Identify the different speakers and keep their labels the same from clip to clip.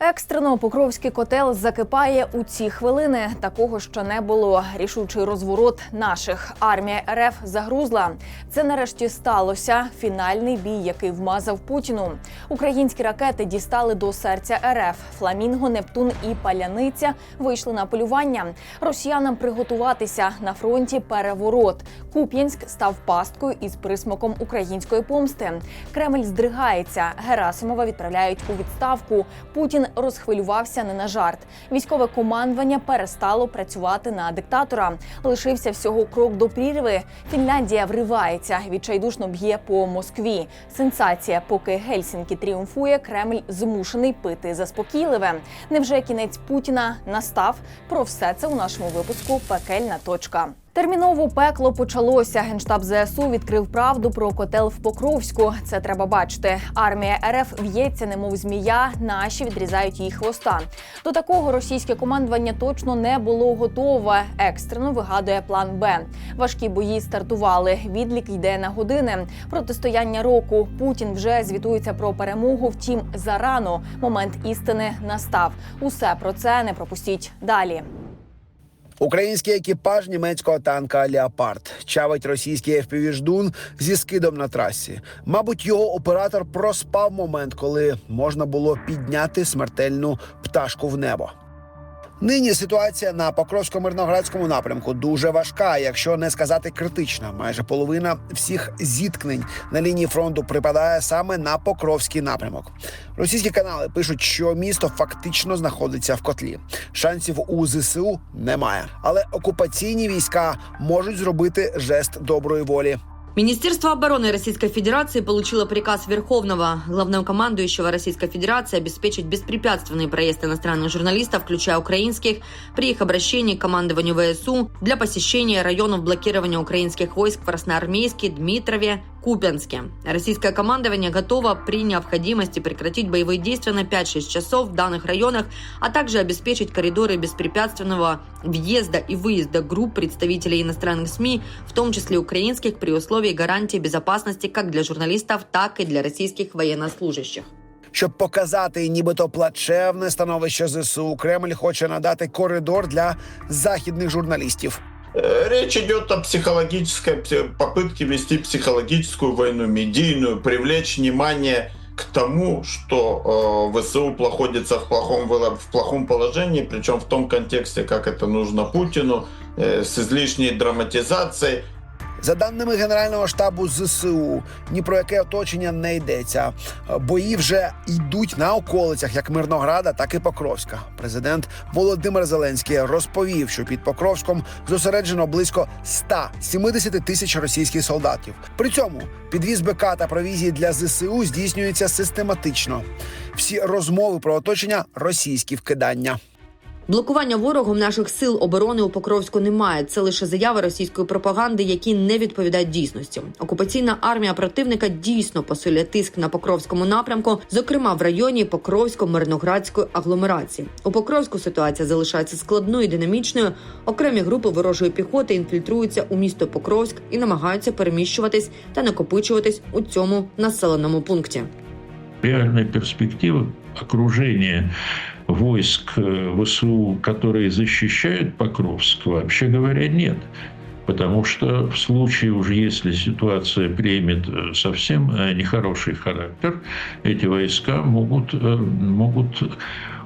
Speaker 1: Екстрено Покровський котел закипає у ці хвилини. Такого ще не було. Рішучий розворот наших. Армія РФ загрузла. Це нарешті сталося. Фінальний бій, який вмазав Путіну. Українські ракети дістали до серця РФ. Фламінго, Нептун і Паляниця вийшли на полювання. Росіянам приготуватися на фронті переворот. Куп'янськ став пасткою із присмаком української помсти. Кремль здригається. Герасимова відправляють у відставку. Путін розхвилювався не на жарт. Військове командування перестало працювати на диктатора. Лишився всього крок до прірви. Фінляндія вривається, відчайдушно б'є по Москві. Сенсація, поки Гельсінкі тріумфує, Кремль змушений пити заспокійливе. Невже кінець Путіна настав? Про все це у нашому випуску Пекельна точка. Терміново пекло почалося. Генштаб ЗСУ відкрив правду про котел в Покровську. Це треба бачити. Армія РФ в'ється, немов змія. Наші відрізають їй хвоста. До такого російське командування точно не було готове. Екстрено вигадує план Б. Важкі бої стартували. Відлік йде на години. Протистояння року. Путін вже звітується про перемогу. Втім, зарано момент істини настав. Усе про це не пропустіть далі.
Speaker 2: Український екіпаж німецького танка Леопард чавить російський FPV-ждун зі скидом на трасі. Мабуть, його оператор проспав момент, коли можна було підняти смертельну пташку в небо. Нині ситуація на Покровсько-Мирноградському напрямку дуже важка, якщо не сказати критична. Майже половина всіх зіткнень на лінії фронту припадає саме на Покровський напрямок. Російські канали пишуть, що місто фактично знаходиться в котлі. Шансів у ЗСУ немає, але окупаційні війська можуть зробити жест доброї волі.
Speaker 3: Министерство обороны Российской Федерации получило приказ Верховного главнокомандующего Российской Федерации обеспечить беспрепятственный проезд иностранных журналистов, включая украинских, при их обращении к командованию ВСУ для посещения районов блокирования украинских войск в Красноармейске, Дмитрове, Купянске. Российское командование готово при необходимости прекратить боевые действия на 5-6 часов в данных районах, а также обеспечить коридоры беспрепятственного въезда и выезда групп представителей иностранных СМИ, в том числе украинских, при условии гарантии безопасности как для журналистов, так и для российских военнослужащих.
Speaker 2: Щоб показати нібито плачевне становище ЗСУ, Кремль хоче надати коридор для західних журналістів.
Speaker 4: Э, Речь идет о психологической пси- попытке вести психологическую войну, медийную, привлечь внимание к тому, что э, ВСУ находится в плохом, в плохом положении, причем в том контексте, как это нужно Путину, э, с излишней драматизацией.
Speaker 2: За даними Генерального штабу ЗСУ, ні про яке оточення не йдеться. Бої вже йдуть на околицях як Мирнограда, так і Покровська. Президент Володимир Зеленський розповів, що під Покровськом зосереджено близько 170 тисяч російських солдатів. При цьому підвіз БК та провізії для ЗСУ здійснюється систематично. Всі розмови про оточення російські вкидання.
Speaker 3: Блокування ворогом наших сил оборони у Покровську немає. Це лише заяви російської пропаганди, які не відповідають дійсності. Окупаційна армія противника дійсно посилює тиск на Покровському напрямку, зокрема в районі Покровсько-Мирноградської агломерації. У Покровську ситуація залишається складною і динамічною. Окремі групи ворожої піхоти інфільтруються у місто Покровськ і намагаються переміщуватись та накопичуватись у цьому населеному пункті.
Speaker 5: реальной перспективы окружения войск э, ВСУ, которые защищают Покровск, вообще говоря, нет. Потому что в случае уже, если ситуация примет э, совсем э, нехороший характер, эти войска могут, могут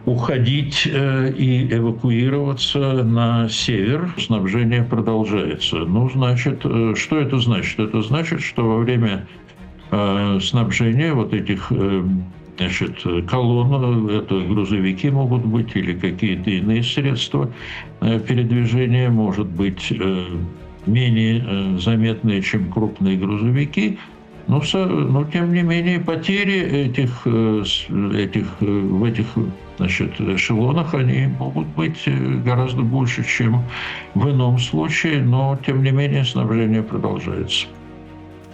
Speaker 5: уходить и эвакуироваться на север. Снабжение продолжается. Ну, значит, что это значит? Это значит, что во время снабжения вот этих значит, колонн, э, это грузовики могут быть или какие-то иные средства э, передвижения, может быть э, менее э, заметные, чем крупные грузовики, но, но тем не менее потери этих, этих, в этих значит, эшелонах они могут быть гораздо больше, чем в ином случае, но тем не менее снабжение продолжается.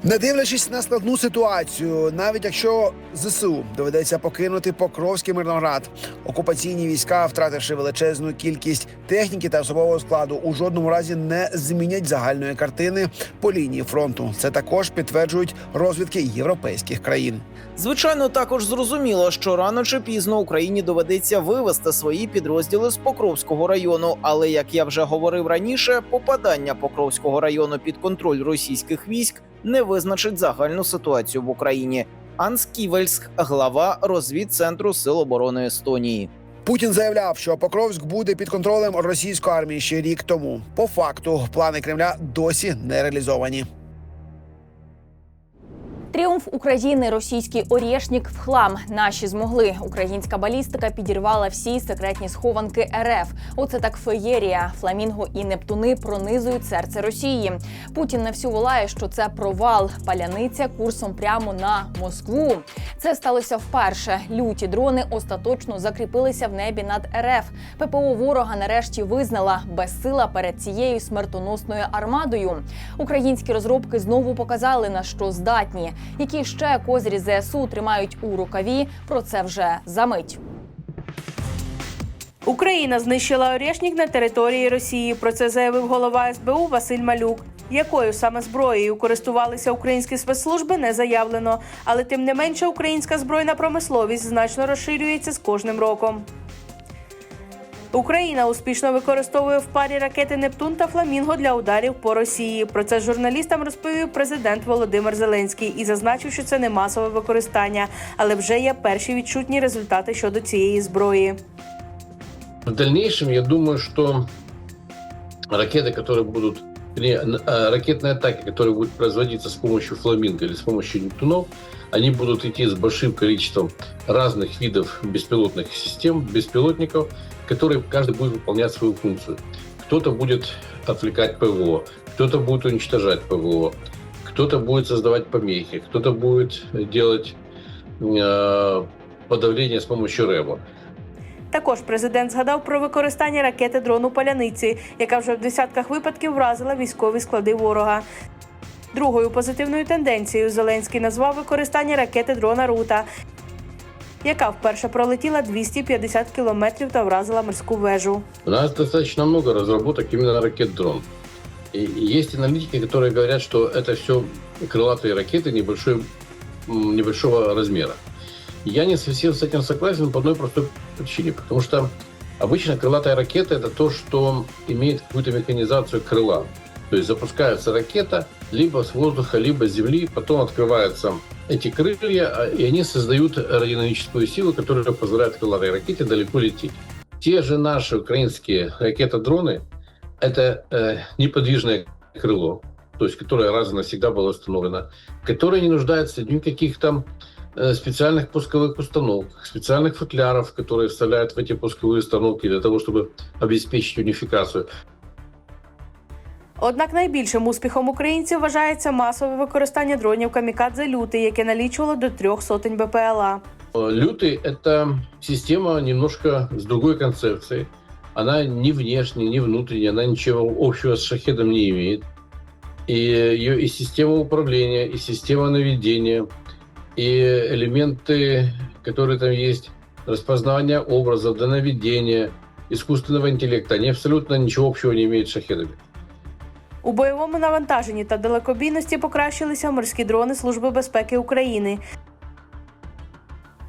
Speaker 2: Не дивлячись на складну ситуацію, навіть якщо ЗСУ доведеться покинути Покровський Мирноград, окупаційні війська, втративши величезну кількість техніки та особового складу, у жодному разі не змінять загальної картини по лінії фронту. Це також підтверджують розвідки європейських країн.
Speaker 6: Звичайно, також зрозуміло, що рано чи пізно Україні доведеться вивести свої підрозділи з Покровського району. Але як я вже говорив раніше, попадання Покровського району під контроль російських військ не визначить загальну ситуацію в Україні. Анс Ківельськ, глава розвідцентру Сил оборони Естонії.
Speaker 2: Путін заявляв, що Покровськ буде під контролем російської армії ще рік тому. По факту плани Кремля досі не реалізовані.
Speaker 1: Тріумф України, російський орєшнік в хлам. Наші змогли. Українська балістика підірвала всі секретні схованки РФ. Оце так феєрія. Фламінго і Нептуни пронизують серце Росії. Путін на всю волає, що це провал. Паляниця курсом прямо на Москву. Це сталося вперше. Люті дрони остаточно закріпилися в небі над РФ. ППО ворога нарешті визнала безсила перед цією смертоносною армадою. Українські розробки знову показали на що здатні. Які ще козирі ЗСУ тримають у рукаві? Про це вже за мить.
Speaker 7: Україна знищила Орєшнік на території Росії. Про це заявив голова СБУ Василь Малюк. Якою саме зброєю користувалися українські спецслужби, не заявлено. Але тим не менше, українська збройна промисловість значно розширюється з кожним роком. Україна успішно використовує в парі ракети Нептун та Фламінго для ударів по Росії. Про це журналістам розповів президент Володимир Зеленський і зазначив, що це не масове використання, але вже є перші відчутні результати щодо цієї зброї.
Speaker 8: В дальнейшем, я думаю, что ракеты, которые будут, вернее, н- э, ракетные атаки, которые будут производиться с помощью фламинго или с помощью нептунов, они будут идти с большим количеством разных видов беспилотных систем, беспилотников, которые каждый будет выполнять свою функцию. Кто-то будет отвлекать ПВО, кто-то будет уничтожать ПВО, кто-то будет создавать помехи, кто-то будет делать э, подавление с помощью РЭБа.
Speaker 7: Також президент згадав про використання ракети дрону паляниці, яка вже в десятках випадків вразила військові склади ворога. Другою позитивною тенденцією Зеленський назвав використання ракети дрона Рута, яка вперше пролетіла 250 кілометрів та вразила морську вежу.
Speaker 8: У нас достаточно много разработок именно ракет-дрон. И есть аналитики, которые говорят, что это все крылатые ракеты небольшой, м, небольшого размера. Я не совсем с этим согласен по одной простой причине. Потому что обычно крылатая ракета – это то, что имеет какую-то механизацию крыла. То есть запускается ракета либо с воздуха, либо с земли, потом открываются эти крылья, а, и они создают аэродинамическую силу, которая позволяет крылатой ракете далеко лететь. Те же наши украинские ракетодроны – это э, неподвижное крыло, то есть которое раз и навсегда было установлено, которое не нуждается ни в каких там э, специальных пусковых установках, специальных футляров, которые вставляют в эти пусковые установки для того, чтобы обеспечить унификацию.
Speaker 7: Однак найбільшим успіхом українців вважається масове використання дронів камікадзе люти, яке налічувало до трьох сотень БПЛА.
Speaker 8: Э, Лютый – это система немножко с другой концепцией. Она ни внешне, ни внутренне, она ничего общего с шахедом не имеет. И ее и система управления, и система наведения, и элементы, которые там есть, распознавание образов, до наведения, искусственного интеллекта, они абсолютно ничего общего не имеют с шахедами.
Speaker 7: У бойовому навантаженні та далекобійності покращилися морські дрони Служби безпеки України.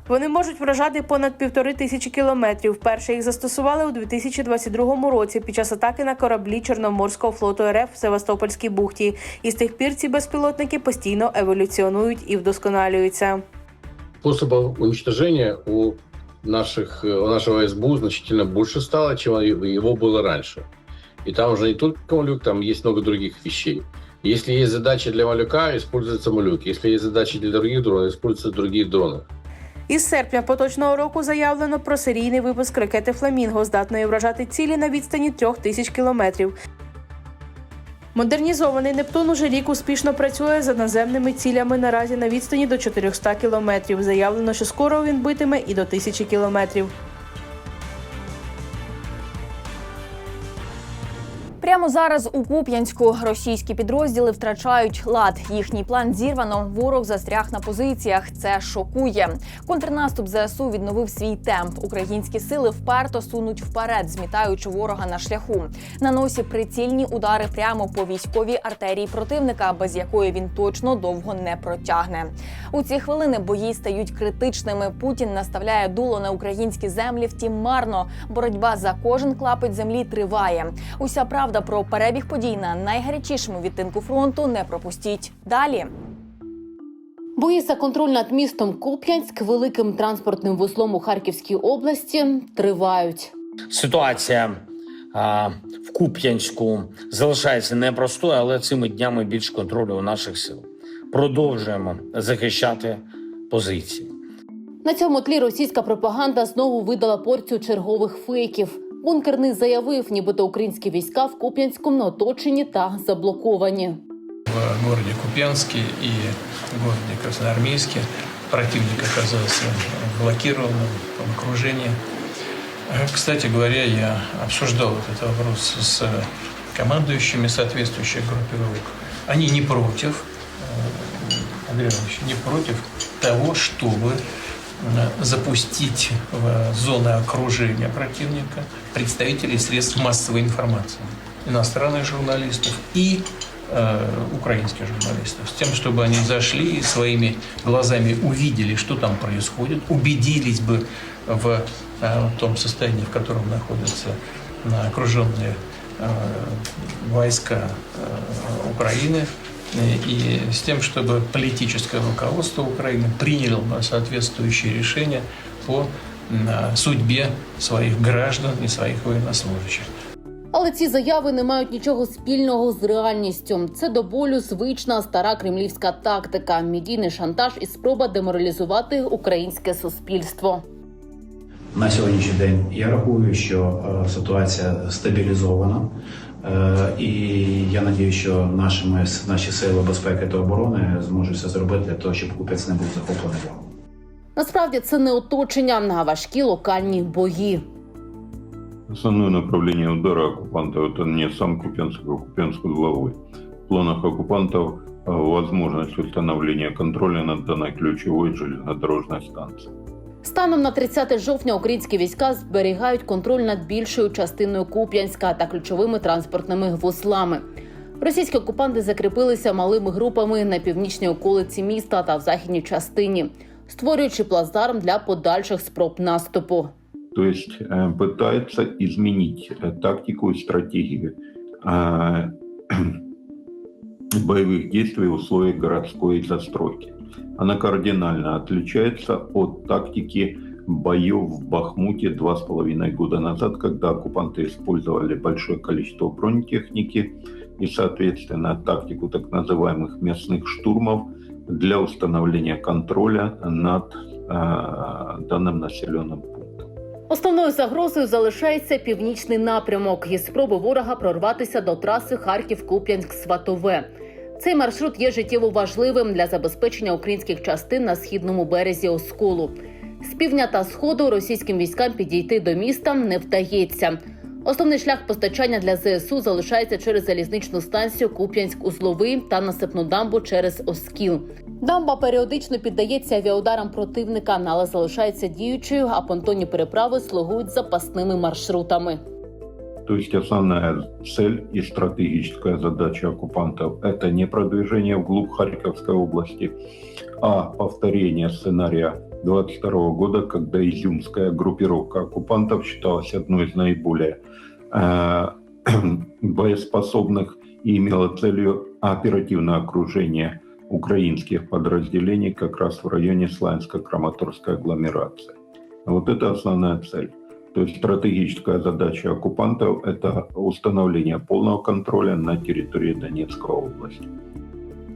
Speaker 7: Вони можуть вражати понад півтори тисячі кілометрів. Перше їх застосували у 2022 році під час атаки на кораблі Чорноморського флоту РФ в Севастопольській бухті. І з тих пір ці безпілотники постійно еволюціонують і вдосконалюються.
Speaker 8: способов уничтожения у наших у нашего СБУ значительно больше стало, чем его было раньше. И там уже не только малюк, там есть много других вещей. Если есть задача для малюка, используется малюк. Если есть задачи для других дронов, используются другие дроны.
Speaker 7: Із серпня поточного року заявлено про серійний випуск ракети Фламінго, здатної вражати цілі на відстані трьох тисяч кілометрів. Модернізований Нептун уже рік успішно працює за наземними цілями наразі на відстані до 400 кілометрів. Заявлено, що скоро він битиме і до тисячі кілометрів.
Speaker 1: Прямо зараз у Куп'янську російські підрозділи втрачають лад. Їхній план зірвано. Ворог застряг на позиціях. Це шокує. Контрнаступ ЗСУ відновив свій темп. Українські сили вперто сунуть вперед, змітаючи ворога на шляху. На носі прицільні удари прямо по військовій артерії противника, без якої він точно довго не протягне. У ці хвилини бої стають критичними. Путін наставляє дуло на українські землі. Втім, марно боротьба за кожен клапоть землі триває. Уся правда про перебіг подій на найгарячішому відтинку фронту не пропустіть далі.
Speaker 9: Бої за контроль над містом Куп'янськ, великим транспортним вузлом у Харківській області, тривають.
Speaker 10: Ситуація а, в Куп'янську залишається непростою, але цими днями більш контролю у наших сил. Продовжуємо захищати позиції.
Speaker 9: На цьому тлі російська пропаганда знову видала порцію чергових фейків. Бункерний заявив, нібито українські війська в Куп'янському оточені та заблоковані.
Speaker 11: в городе Купянске и городе Красноармейске. Противник оказался блокированным в окружении. Э, Кстати говоря, я обсуждал этот вопрос с командующими соответствующих группировок. Они не против, э, Андрей Иванович, не против того, чтобы э, запустить в зоны окружения противника представителей средств массовой информации, иностранных журналистов и э, украинских журналистов, с тем, чтобы они зашли и своими глазами увидели, что там происходит, убедились бы в э, том состоянии, в котором находятся э, окруженные э, войска э, Украины, э, и с тем, чтобы политическое руководство Украины приняло соответствующие решения по э, судьбе своих граждан и своих военнослужащих.
Speaker 9: Але ці заяви не мають нічого спільного з реальністю. Це до болю звична стара кремлівська тактика, медійний шантаж і спроба деморалізувати українське суспільство.
Speaker 12: На сьогоднішній день я рахую, що е, ситуація стабілізована, Е, і я надію, що нашими наші сили безпеки та оборони зможуть все зробити для того, щоб Купець не був захоплений ворогом.
Speaker 9: Насправді це не оточення, а важкі локальні бої.
Speaker 13: Основное направление удара оккупантов – это не сам Купенск, а Купенск главой. В планах оккупантов э, возможность установления контроля над данной ключевой железнодорожной станцией.
Speaker 9: Станом на 30 жовтня українські війська зберігають контроль над більшою частиною Куп'янська та ключовими транспортними вузлами. Російські окупанти закріпилися малими групами на північній околиці міста та в західній частині, створюючи плацдарм для подальших спроб наступу.
Speaker 13: То есть э, пытается изменить э, тактику и стратегию э, боевых действий в условиях городской застройки. Она кардинально отличается от тактики боев в Бахмуте два с половиной года назад, когда оккупанты использовали большое количество бронетехники и, соответственно, тактику так называемых местных штурмов для установления контроля над э, данным населенным пунктом.
Speaker 9: Основною загрозою залишається північний напрямок і спроби ворога прорватися до траси Харків-Куп'янськ-Сватове. Цей маршрут є життєво важливим для забезпечення українських частин на східному березі Осколу. З півдня та сходу російським військам підійти до міста не вдається. Основний шлях постачання для ЗСУ залишається через залізничну станцію Куп'янськ-Узловий та насипну дамбу через Оскіл. Дамба періодично піддається авіаударам противника, але залишається діючою, а понтонні переправи слугують запасними маршрутами.
Speaker 13: То есть основная цель и стратегическая задача оккупантов – это не продвижение вглубь Харьковской области, а повторение сценария 22 года, когда изюмская группировка оккупантов считалась одной из наиболее э, боеспособных и имела целью оперативное окружение украинских подразделений как раз в районе Славянско-Краматорской агломерации. Вот это основная цель. То есть стратегическая задача оккупантов – это установление полного контроля на территории Донецкой области.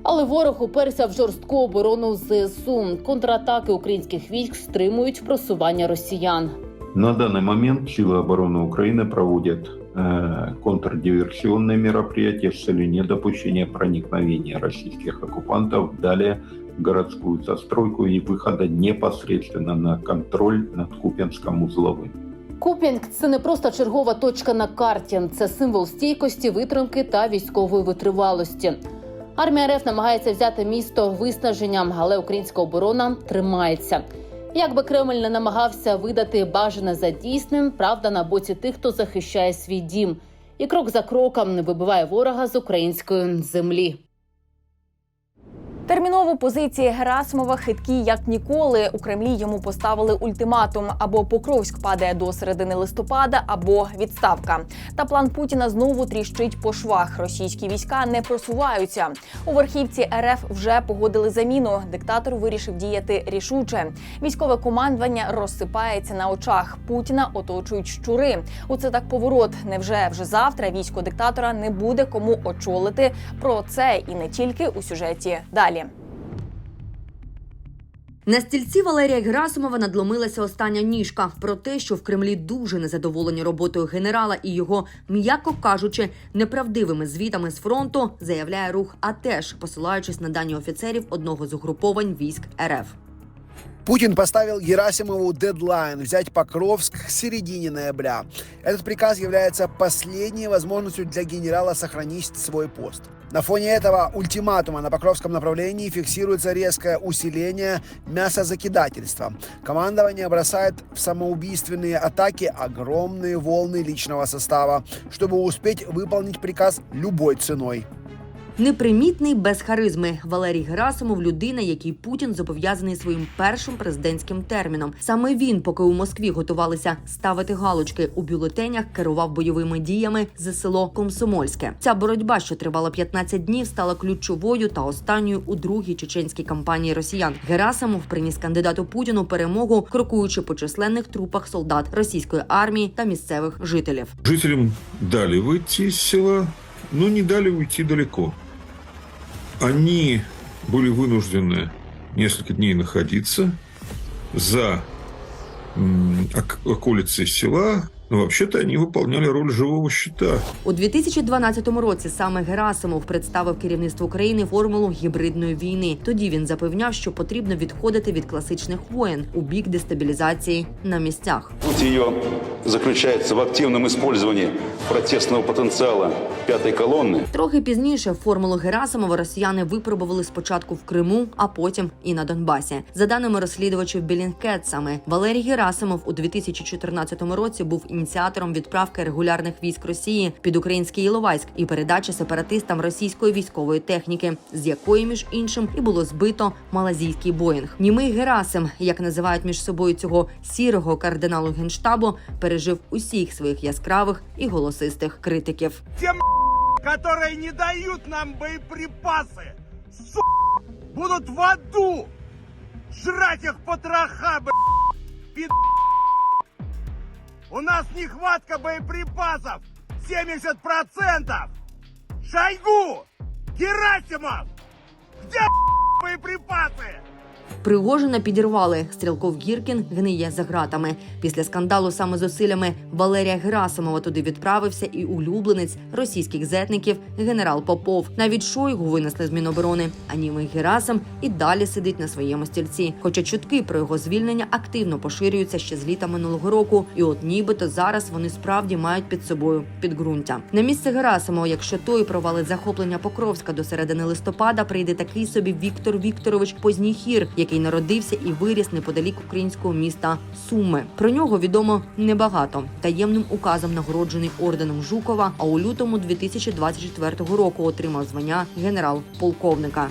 Speaker 9: Але ворог уперся в жорстку оборону ЗСУ. Контратаки українських військ стримують просування росіян.
Speaker 13: На данный момент силы обороны Украины проводят э, контрдиверсионные мероприятия с целью недопущения проникновения российских оккупантов далее в городскую застройку и выхода непосредственно на контроль над Купенском узловым.
Speaker 9: Куп'янськ це не просто чергова точка на карті, це символ стійкості, витримки та військової витривалості. Армія РФ намагається взяти місто виснаженням, але українська оборона тримається. Як би Кремль не намагався видати бажане за дійсним, правда на боці тих, хто захищає свій дім, і крок за кроком не вибиває ворога з української землі.
Speaker 1: Терміново позиції Герасимова хиткі як ніколи. У Кремлі йому поставили ультиматум: або Покровськ падає до середини листопада, або відставка. Та план Путіна знову тріщить по швах. Російські війська не просуваються. У верхівці РФ вже погодили заміну. Диктатор вирішив діяти рішуче. Військове командування розсипається на очах. Путіна оточують щури. У це так поворот. Невже вже завтра військо диктатора не буде кому очолити? Про це і не тільки у сюжеті далі.
Speaker 3: На стільці Валерія Герасимова надломилася остання ніжка про те, що в Кремлі дуже незадоволені роботою генерала і його, м'яко кажучи, неправдивими звітами з фронту, заявляє рух АТЕШ, посилаючись на дані офіцерів одного з угруповань військ РФ.
Speaker 2: Путин поставил Герасимову дедлайн взять Покровск к середине ноября. Этот приказ является последней возможностью для генерала сохранить свой пост. На фоне этого ультиматума на Покровском направлении фиксируется резкое усиление мясозакидательства. Командование бросает в самоубийственные атаки огромные волны личного состава, чтобы успеть выполнить приказ любой ценой.
Speaker 3: Непримітний без харизми Валерій Герасимов людина, який Путін зобов'язаний своїм першим президентським терміном. Саме він, поки у Москві готувалися ставити галочки у бюлетенях, керував бойовими діями за село Комсомольське. Ця боротьба, що тривала 15 днів, стала ключовою та останньою у другій чеченській кампанії росіян. Герасимов приніс кандидату Путіну перемогу, крокуючи по численних трупах солдат російської армії та місцевих жителів.
Speaker 14: Жителям дали выйти из села, но не дали уйти далеко. Они были вынуждены несколько дней находиться за м, ок- околицей села, но вообще-то они выполняли роль живого щита.
Speaker 3: У 2012 році саме Герасимов представив керівництву України формулу гібридної війни. Тоді він запевняв, що потрібно відходити від класичних воєн у бік дестабілізації на місцях.
Speaker 15: Суть ее заключается в активном использовании протестного потенциала пятой колонны
Speaker 3: Трохи пізніше формулу Герасимова росіяни випробували спочатку в Криму, а потім і на Донбасі. За даними розслідувачів Білінкет, саме Валерій Герасимов у 2014 році був ініціатором відправки регулярних військ Росії під український Іловайськ і передачі сепаратистам російської військової техніки, з якої між іншим і було збито малазійський Боїнг. Німий Герасим, як називають між собою цього сірого кардиналу генштабу, пережив усіх своїх яскравих і голосистих критиків.
Speaker 16: которые не дают нам боеприпасы, су**, будут в аду жрать их потроха, б***ь, пид***. У нас нехватка боеприпасов 70%. Шойгу! Герасимов! Где боеприпасы?
Speaker 3: Пригожина підірвали. Стрілков Гіркін гниє за ґратами. Після скандалу саме зусиллями Валерія Герасимова туди відправився і улюбленець російських зетників генерал Попов. Навіть Шойгу винесли з Міноборони. А німий Герасим і далі сидить на своєму стільці. Хоча чутки про його звільнення активно поширюються ще з літа минулого року, і от нібито зараз вони справді мають під собою підґрунтя. На місце Герасимова, якщо той провалить захоплення Покровська до середини листопада, прийде такий собі Віктор Вікторович Позніхір, який народився і виріс неподалік українського міста Суми. Про нього відомо небагато. Таємним указом нагороджений орденом Жукова. А у лютому 2024 року отримав звання генерал-полковника.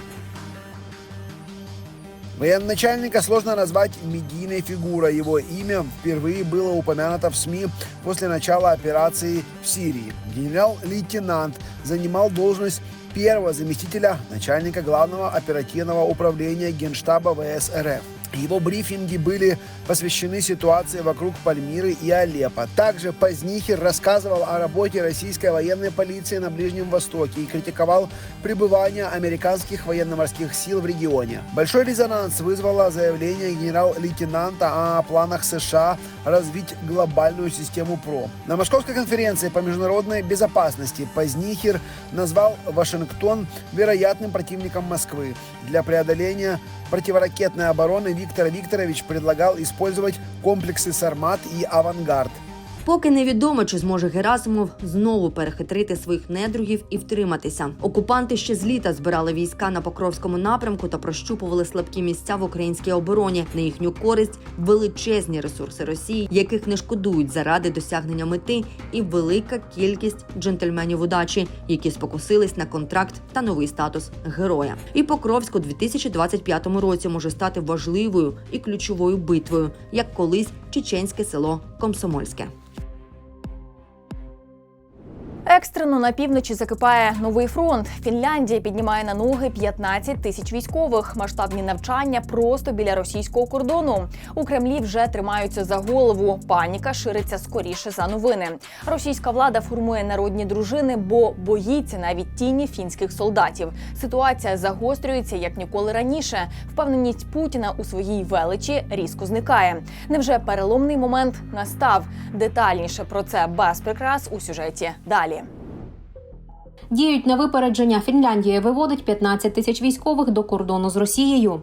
Speaker 2: Военачальника сложно назвать медийной фигурой. Его имя впервые было упомянуто в СМИ после начала операции в Сирии. Генерал-лейтенант занимал должность первого заместителя начальника главного оперативного управления Генштаба ВС РФ. Его брифинги были посвящены ситуации вокруг Пальмиры и Алеппо. Также Позднихер рассказывал о работе российской военной полиции на Ближнем Востоке и критиковал пребывание американских военно-морских сил в регионе. Большой резонанс вызвало заявление генерал-лейтенанта о планах США развить глобальную систему ПРО. На Московской конференции по международной безопасности Позднихер назвал Вашингтон вероятным противником Москвы. Для преодоления противоракетной обороны Виктор Викторович предлагал использовать комплексы «Сармат» и «Авангард».
Speaker 3: Поки невідомо, чи зможе Герасимов знову перехитрити своїх недругів і втриматися. Окупанти ще з літа збирали війська на Покровському напрямку та прощупували слабкі місця в українській обороні. На їхню користь величезні ресурси Росії, яких не шкодують заради досягнення мети, і велика кількість джентльменів удачі, які спокусились на контракт та новий статус героя. І Покровськ у 2025 році може стати важливою і ключовою битвою, як колись чеченське село Комсомольське.
Speaker 1: Екстрено на півночі закипає новий фронт. Фінляндія піднімає на ноги 15 тисяч військових. Масштабні навчання просто біля російського кордону. У Кремлі вже тримаються за голову. Паніка шириться скоріше за новини. Російська влада формує народні дружини, бо боїться навіть тіні фінських солдатів. Ситуація загострюється як ніколи раніше. Впевненість Путіна у своїй величі різко зникає. Невже переломний момент настав? Детальніше про це без прикрас у сюжеті далі.
Speaker 17: Діють на випередження. Фінляндія виводить 15 тисяч військових до кордону з Росією.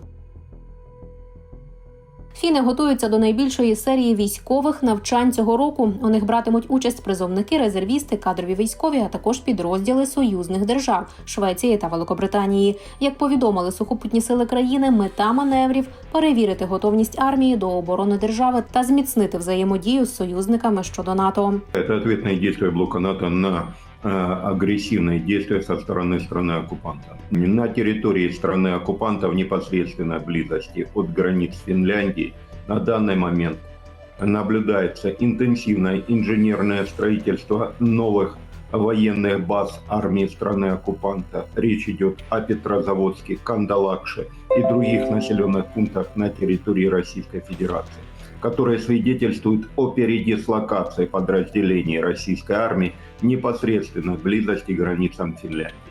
Speaker 17: Фіни готуються до найбільшої серії військових навчань цього року. У них братимуть участь призовники, резервісти, кадрові військові, а також підрозділи союзних держав Швеції та Великобританії. Як повідомили сухопутні сили країни, мета маневрів перевірити готовність армії до оборони держави та зміцнити взаємодію з союзниками щодо НАТО.
Speaker 13: Это ответные действия блока НАТО на э, агрессивные действия со стороны страны-оккупанта. На территории страны-оккупанта в непосредственной близости от границ Финляндии на данный момент наблюдается интенсивное инженерное строительство новых военных баз армии страны-оккупанта. Речь идет о Петрозаводске, Кандалакше и других населенных пунктах на территории Российской Федерации которые свидетельствуют о передислокации подразделений российской армии непосредственно в близости к границам Финляндии.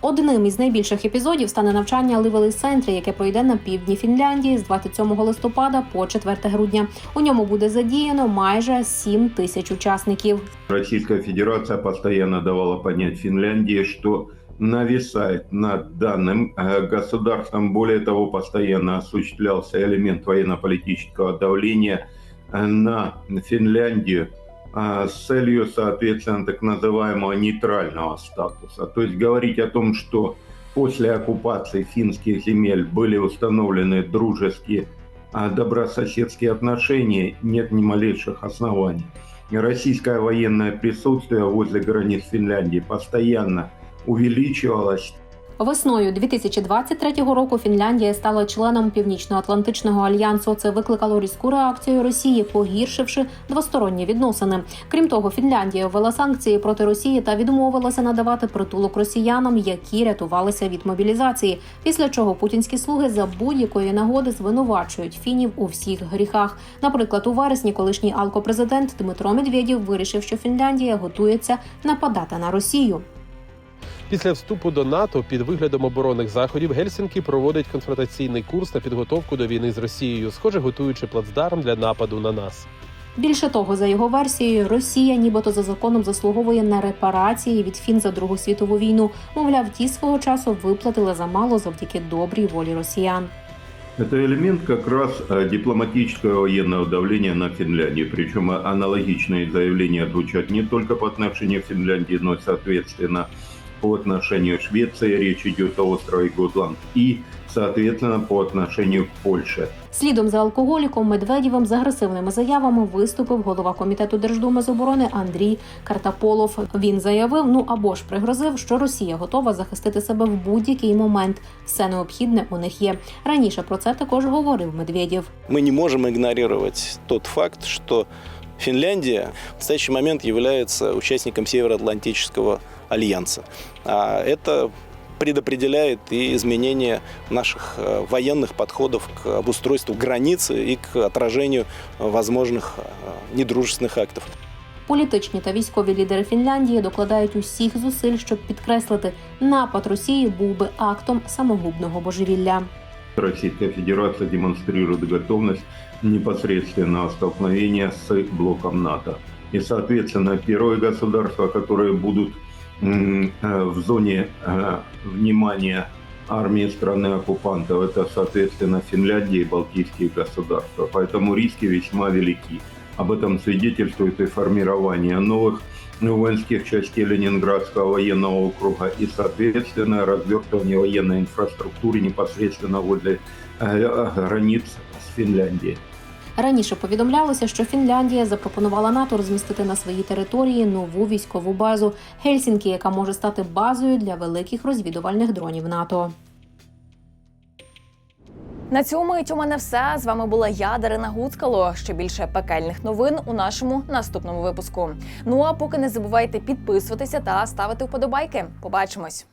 Speaker 17: Одним із найбільших епізодів стане навчання Ливелий центрі, яке пройде на півдні Фінляндії з 27 листопада по 4 грудня. У ньому буде задіяно майже 7 тисяч учасників.
Speaker 13: Российская Федерация постоянно давала понять Финляндии, что нависает над данным э, государством. Более того, постоянно осуществлялся элемент военно-политического давления э, на Финляндию э, с целью, соответственно, так называемого нейтрального статуса. То есть говорить о том, что после оккупации финских земель были установлены дружеские добрососедские отношения, нет ни малейших оснований. Российское военное присутствие возле границ Финляндии постоянно увеличивалось.
Speaker 17: Весною 2023 року Фінляндія стала членом Північно-Атлантичного альянсу. Це викликало різку реакцію Росії, погіршивши двосторонні відносини. Крім того, Фінляндія ввела санкції проти Росії та відмовилася надавати притулок росіянам, які рятувалися від мобілізації. Після чого путінські слуги за будь-якої нагоди звинувачують фінів у всіх гріхах. Наприклад, у вересні колишній алкопрезидент Дмитро Медведєв вирішив, що Фінляндія готується нападати на Росію.
Speaker 18: Після вступу до НАТО під виглядом оборонних заходів Гельсінкі проводить конфронтаційний курс на підготовку до війни з Росією, схоже, готуючи плацдарм для нападу на нас.
Speaker 17: Більше того, за його версією, Росія, нібито за законом, заслуговує на репарації від фін за Другу світову війну. Мовляв, ті свого часу виплатили замало завдяки добрій волі росіян.
Speaker 13: Это элемент как раз э, дипломатического военного давления на Финляндию. Причем аналогичные заявления звучат не только по отношению к Финляндии, но и, соответственно, по отношению к Швеции. Речь идет о острове Готланд. И, соответственно, по отношению к Польше.
Speaker 17: Слідом за алкоголіком Медведєвим з агресивними заявами виступив голова комітету Держдуми з оборони Андрій Картаполов. Він заявив, ну або ж пригрозив, що Росія готова захистити себе в будь-який момент. Все необхідне у них є. Раніше про це також говорив Медведєв.
Speaker 19: Мы не можем игнорировать тот факт, что Финляндия в настоящий момент является участником Североатлантического альянса. А это предопределяет и изменение наших э, военных подходов к обустройству границы и к отражению возможных э, недружественных актов.
Speaker 17: Політичні та військові лідери Фінляндії докладають усіх зусиль, щоб підкреслити, напад Росії був би актом самогубного божевілля.
Speaker 13: Российская Федерация демонстрирует готовность непосредственного столкновения с блоком НАТО. И, соответственно, первые государства, которые будут м, э, в зоне э, внимания армии страны-оккупантов, это, соответственно, Финляндия и Балтийские государства. Поэтому риски весьма велики. Об этом свидетельствует и формирование новых воинских частей Ленинградского военного округа и, соответственно, развертывание военной инфраструктуры непосредственно возле э, границ с Финляндией.
Speaker 17: Раніше повідомлялося, що Фінляндія запропонувала НАТО розмістити на своїй території нову військову базу Гельсінкі, яка може стати базою для великих розвідувальних дронів НАТО.
Speaker 1: На цьому мить у мене все. З вами була я, Дарина Гуцкало. Ще більше пекельних новин у нашому наступному випуску. Ну а поки не забувайте підписуватися та ставити вподобайки. Побачимось.